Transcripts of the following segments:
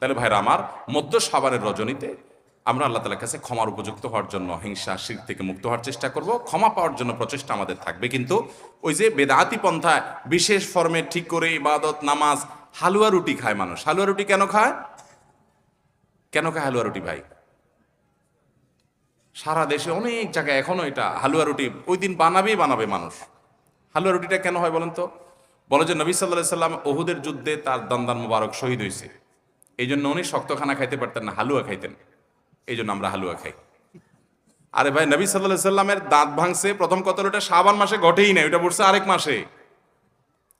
তাহলে ভাইরা আমার, মধ্য সাবানের রজনীতে আমরা আল্লাহ তালার কাছে ক্ষমার উপযুক্ত হওয়ার জন্য, হিংসা, শির থেকে মুক্ত হওয়ার চেষ্টা করব। ক্ষমা পাওয়ার জন্য প্রচেষ্টা আমাদের থাকবে। কিন্তু ওই যে বেদাতি পন্থায় বিশেষ ফর্মে ঠিক করে ইবাদত, নামাজ, হালুয়া রুটি খায় মানুষ। হালুয়া রুটি কেন খায়? কেন খায় হালুয়া রুটি ভাই? সারা দেশে অনেক জায়গায় এখনও এটা, হালুয়া রুটি, ওই দিন বানাবেই বানাবে মানুষ। হালুয়া রুটিটা কেন হয় বলেন তো? বলে যে নবী সাল্লাহ সাল্লাম ওহুদের যুদ্ধে তার দন্দান মুবারক শহীদ হয়েছে এই জন্য উনি শক্ত খানা খাইতে পারতেন না, হালুয়া খাইতেন। এই জন্য আমরা হালুয়া খাই। আরে ভাই, নবী সাল্লাহ সাল্লামের দাঁত ভাঙছে, প্রথম কত ওটা সাবান মাসে ঘটেই নাই, ওটা পড়ছে আরেক মাসে।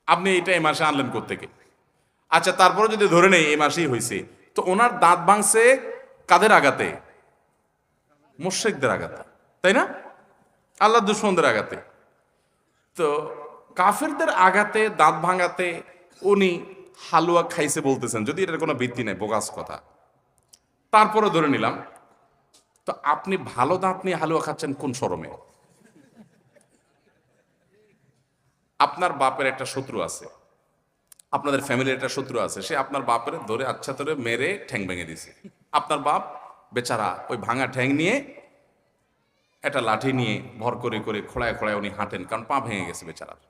আপনি এটা এই মাসে আনলেন কোথেকে আচ্ছা তারপরে যদি ধরে নেই, এই মাসেই হয়েছে তো ওনার দাঁত ভাঙছে কাদের আঘাতে? মোশেকদের আঘাতে, তাই না? আল্লাহ দুশ্মনদের আঘাতে। তো কাফেরদের আঘাতে, দাঁত ভাঙাতে উনি হালুয়া খাইছে বলতেছেন, যদি এটার কোনো ভিত্তি নেই, বোগাস কথা। তারপরে ধরে নিলাম, তো আপনি ভালো দাঁত নিয়ে হালুয়া খাচ্ছেন কোন শরমে? আপনার বাপের একটা শত্রু আছে, আপনাদের ফ্যামিলির একটা শত্রু আছে, সে আপনার বাপের ধরে আচ্ছা ধরে মেরে ঠ্যাং ভেঙে দিছে আপনার বাপ বেচারা ওই ভাঙা ঠ্যাং নিয়ে একটা লাঠি নিয়ে ভর করে করে খোড়ায় খোড়ায় উনি হাঁটেন, কারণ পা ভেঙে গেছে বেচারার।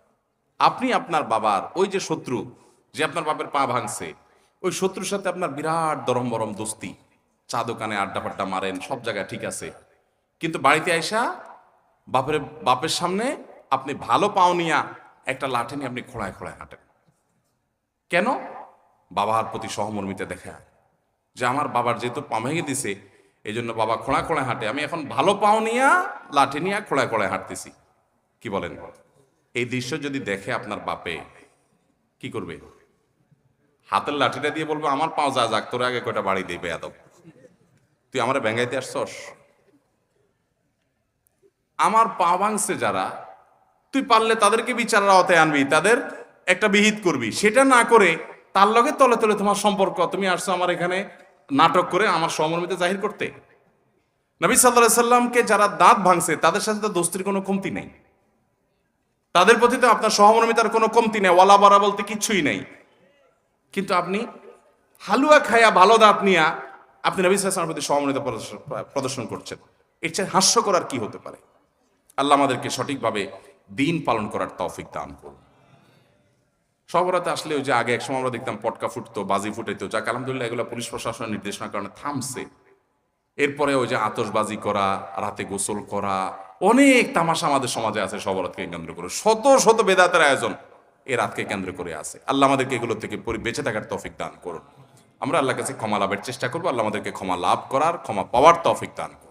আপনি আপনার বাবার ওই যে শত্রু যে আপনার বাপের পা ভাঙছে। ওই শত্রুর সাথে আপনার বিরাট দরম বরম দোস্তি। চা দোকানে আড্ডা ফাড্ডা মারেন, সব জায়গায় ঠিক আছে। কিন্তু বাড়িতে আইসা বাপের বাপের সামনে আপনি ভালো পাও নিয়া একটা লাঠি নিয়ে আপনি খোড়ায় খোড়ায় হাঁটেন। কেন? বাবার প্রতি সহমর্মিতা দেখা। যে আমার বাবার যেহেতু পা ভেঙে দিছে এই জন্য বাবা খোঁড়া খোঁড়া হাঁটে। আমি এখন ভালো পাও নিয়া লাঠি নিয়ে খোঁড়ায় খোঁড়ায় হাঁটতেছি। কি বলেন? এই দৃশ্য যদি দেখে আপনার বাপে, কি করবে? হাতের লাঠিটা দিয়ে বলব, আমার পাও যা যাক, তোর আগে কয়টা বাড়ি দিবে এত তুই আমার ব্যাঙ্গাইতে আসছস? আমার পা ভাঙছে যারা, তুই পারলে তাদেরকে বিচারের আওতায় আনবি, তাদের একটা বিহিত করবি। সেটা না করে তার লগে তলে তলে তোমার সম্পর্ক। তুমি আসছো আমার এখানে নাটক করে আমার সমর্মিত জাহির করতে। নবী সাল্লাহ সাল্লামকে যারা দাঁত ভাঙছে, তাদের সাথে তো দোস্তির কোনো কমতি নেই। তাদের প্রতি তো আপনার সহমর্মিতার কোনো কমতি নেই। ওয়ালা বরা বলতে কিছুই নেই। কিন্তু আপনি হালুয়া খায়া ভালো দাঁত নিয়া আপনি নবী সাল্লামের প্রতি সহমর্মিতা প্রদর্শন- করছেন। এর চেয়ে হাস্য করার কি হতে পারে? আল্লাহ আমাদেরকে সঠিকভাবে দিন পালন করার তৌফিক দান করুন। সবরাতে আসলে ওই যে আগে এক সময় আমরা দেখতাম পটকা ফুটতো, বাজি ফুটাইতো। যাক, আলহামদুলিল্লাহ এগুলো পুলিশ প্রশাসনের নির্দেশনার কারণে থামছে। এরপরে ওই যে আতশবাজি করা, রাতে গোসল করা, অনেক তামাশা আমাদের সমাজে আছে সবরাতকে কেন্দ্র করে। শত শত বেদাতের আয়োজন। এ রাতকে কেন্দ্র করে আছে। আল্লাহ আমাদেরকে এগুলো থেকে বেঁচে থাকার তৌফিক দান করুন। আমরা আল্লাহ কাছে ক্ষমা লাভের চেষ্টা করব, আল্লাহ আমাদেরকে ক্ষমা লাভ করার, ক্ষমা পাওয়ার তৌফিক দান করুন।